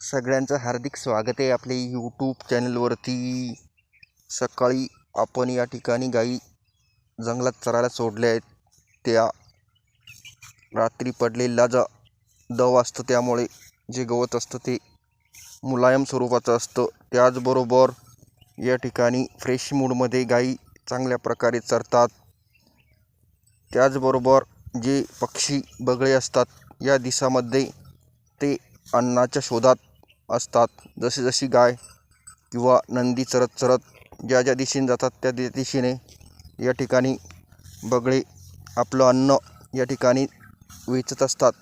सगळ्यांचं हार्दिक स्वागत आहे आपल्या यूट्यूब चॅनलवरती सकाळी आपण या ठिकाणी गाई जंगलात चरायला सोडल्या आहेत. त्या रात्री पडलेला जा दव असतं त्यामुळे जे गवत असतं ते मुलायम स्वरूपाचं असतं. त्याचबरोबर या ठिकाणी फ्रेश मूडमध्ये गाई चांगल्या प्रकारे चरतात. त्याचबरोबर जे पक्षी बगळे असतात या दिसामध्ये ते अन्नाच्या शोधात असतात. जशी जशी गाय किंवा नंदी चरत चरत ज्या ज्या दिशेने जातात त्या त्या दिशेने या ठिकाणी बगळे आपलं अन्न या ठिकाणी वेचत असतात.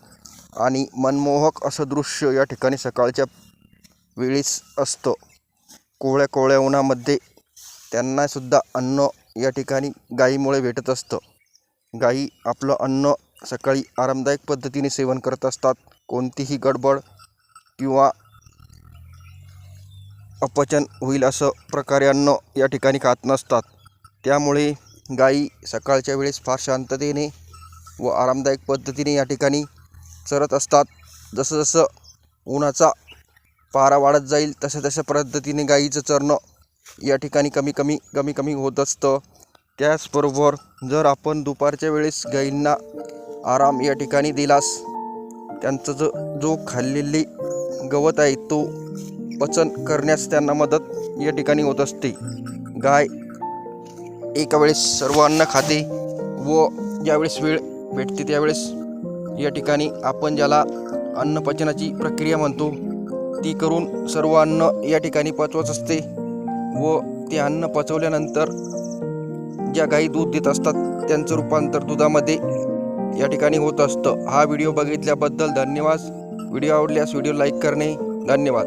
आणि मनमोहक असं दृश्य या ठिकाणी सकाळच्या वेळेस असतं. कोवळ्या कोवळ्या उन्हामध्ये त्यांनासुद्धा अन्न या ठिकाणी गायीमुळे भेटत असतं. गायी आपलं अन्न सकाळी आरामदायक पद्धतीने सेवन करत असतात. कोणतीही गडबड किंवा अपचन होईल असं प्रकारे अन्न या ठिकाणी खात नसतात. त्यामुळे गाई सकाळच्या वेळेस फार शांततेने व आरामदायक पद्धतीने या ठिकाणी चरत असतात. जसं जसं उन्हाचा पारा वाढत जाईल तशा तशा पद्धतीने गाईचं चरणं या ठिकाणी कमी कमी कमी कमी होत असतं. त्याचबरोबर जर आपण दुपारच्या वेळेस गायींना आराम या ठिकाणी दिलास त्यांचं जो जो खाल्लेली गवत आहे तो पचन करण्यास त्यांना मदत या ठिकाणी होत असते. गाय एका वेळेस सर्व अन्न खाते व ज्यावेळेस वेळ भेटते त्यावेळेस या ठिकाणी आपण ज्याला अन्नपचनाची प्रक्रिया म्हणतो ती करून सर्व अन्न या ठिकाणी पचवत असते व ते अन्न पचवल्यानंतर ज्या गायी दूध देत असतात त्यांचं रूपांतर दुधामध्ये या ठिकाणी होत असतं. हा व्हिडिओ बघितल्याबद्दल धन्यवाद. व्हिडिओ आवडल्यास व्हिडिओ लाईक करणे. धन्यवाद.